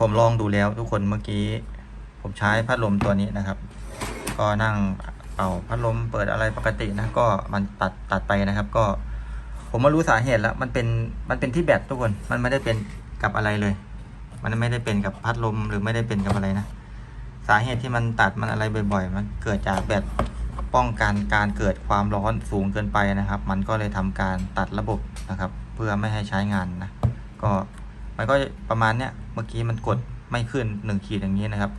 ผมลองดูแล้วทุกคนเมื่อกี้ ผมใช้พัดลมตัวนี้นะครับ ก็นั่งเป่าพัดลมเปิดอะไรปกตินะก็มันตัดตัดไปนะครับ ก็ ผมมารู้สาเหตุแล้ว มันเป็นมันเป็นที่แบตทุกคนมันไม่ได้เป็นกับอะไรเลย มันไม่ได้เป็นกับพัดลมหรือไม่ได้เป็นกับอะไรนะสาเหตุที่มันตัดมันอะไรบ่อยๆ มันเกิดจากแบตป้องกันการเกิดความร้อนสูงเกินไปนะครับ มันก็เลยทำการตัดระบบนะครับ เพื่อไม่ให้ใช้งานนะก็ มันก็ประมาณเนี้ยเมื่อกี้มันกดไม่ขึ้นหนึ่งขีดอย่างนี้นะครับ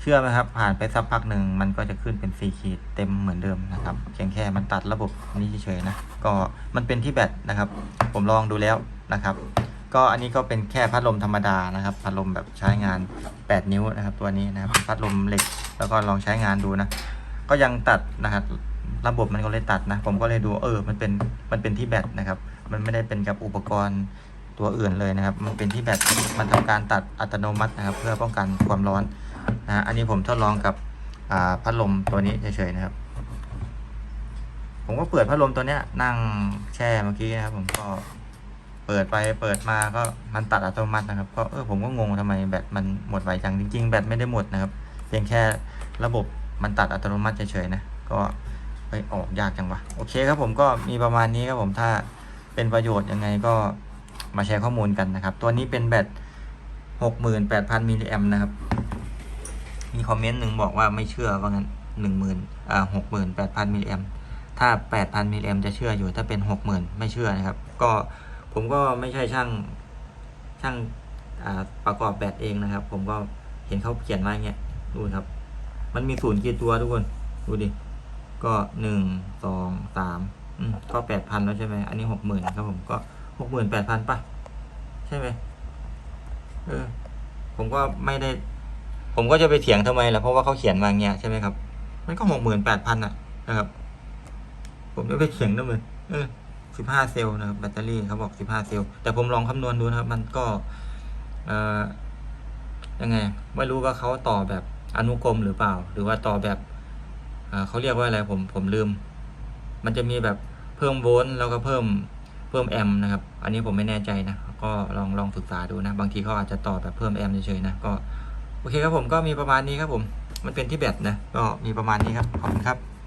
เชื่อไหมครับ ผ่านไปสักพักหนึ่งมันก็จะขึ้นเป็น4ขีดเต็มเหมือนเดิมนะครับเพียงแค่มันตัดระบบนี้เฉยๆนะก็มันเป็นที่แบตนะครับ ผมลองดูแล้วนะครับ ก็อันนี้ก็เป็นแค่พัดลมธรรมดานะครับ พัดลมแบบใช้งาน 8 นิ้วนะครับ ตัวนี้นะครับพัดลมเหล็กแล้วก็ลองใช้งานดูนะ ก็ยังตัดนะครับระบบมันก็เลยตัดนะ ผมก็เลยดูเออ มันเป็น มันเป็นที่แบตนะครับ มันไม่ได้เป็นกับอุปกรณ์ ตัวอื่นเลยนะครับ มันเป็นที่แบตมันทำการตัดอัตโนมัตินะครับ เพื่อป้องกันความร้อนนะอันนี้ผมทดลองกับพัดลมตัวนี้เฉยๆนะครับ ผมก็เปิดพัดลมตัวเนี้ยนั่งแช่เมื่อกี้นะครับ ผมก็เปิดไปเปิดมาก็มันตัดอัตโนมัตินะครับก็เออผมก็งงทำไมแบตมันหมดไวจังจริง ๆ แบตไม่ได้หมดนะครับ เพียงแค่ระบบมันตัดอัตโนมัติเฉยๆนะก็ไปออกยากจังวะโอเคครับผมก็มีประมาณนี้ครับผมถ้าเป็นประโยชน์ยังไงก็ มาแชร์ข้อมูลกันนะครับ ตัวนี้เป็นแบต68,000มิลลิแอมนะครับ มีคอมเมนต์หนึ่งบอกว่าไม่เชื่อว่างั้นหนึ่งหมื่นอ่าหกหมื่นแปดพันมิลลิแอมถ้าแปดพันมิลลิแอมจะเชื่ออยู่ถ้าเป็นหกหมื่นไม่เชื่อนะครับ ก็ผมก็ไม่ใช่ช่างช่างอ่าประกอบแบตเองนะครับ ผมก็เห็นเขาเขียนมาอย่างเงี้ยดูครับ มันมีศูนย์กี่ตัวทุกคนดูดิก็หนึ่งสองสามอืมก็แปดพันแล้วใช่ไหมอันนี้หกหมื่นครับผมก็ หกหมื่นแปดพันป่ะ ใช่ไหมเออ ผมก็ไม่ได้ ผมก็จะไปเถียงทำไมล่ะเพราะว่าเขาเขียนมาอย่างเงี้ยใช่ไหมครับ มันก็หกหมื่นแปดพันอะนะครับ ผมจะไปเถียงทำไมเออสิบห้าเซลล์นะครับแบตเตอรี่เขาบอกสิบห้าเซลล์แต่ผมลองคำนวณดูนะครับ มันก็เอ่อยังไง ไม่รู้ว่าเขาต่อแบบอนุกรมหรือเปล่า หรือว่าต่อแบบเขาเรียกว่าอะไรผมผมลืม มันจะมีแบบเพิ่มโวลต์แล้วก็เพิ่ม เพิ่มแอมนะครับ อันนี้ผมไม่แน่ใจนะ ก็ลองลองศึกษาดูนะ บางทีเขาอาจจะต่อแบบเพิ่มแอมเฉยๆนะ ก็โอเคครับผมก็มีประมาณนี้ครับผม มันเป็นที่แบตนะ ก็มีประมาณนี้ครับ ขอบคุณครับ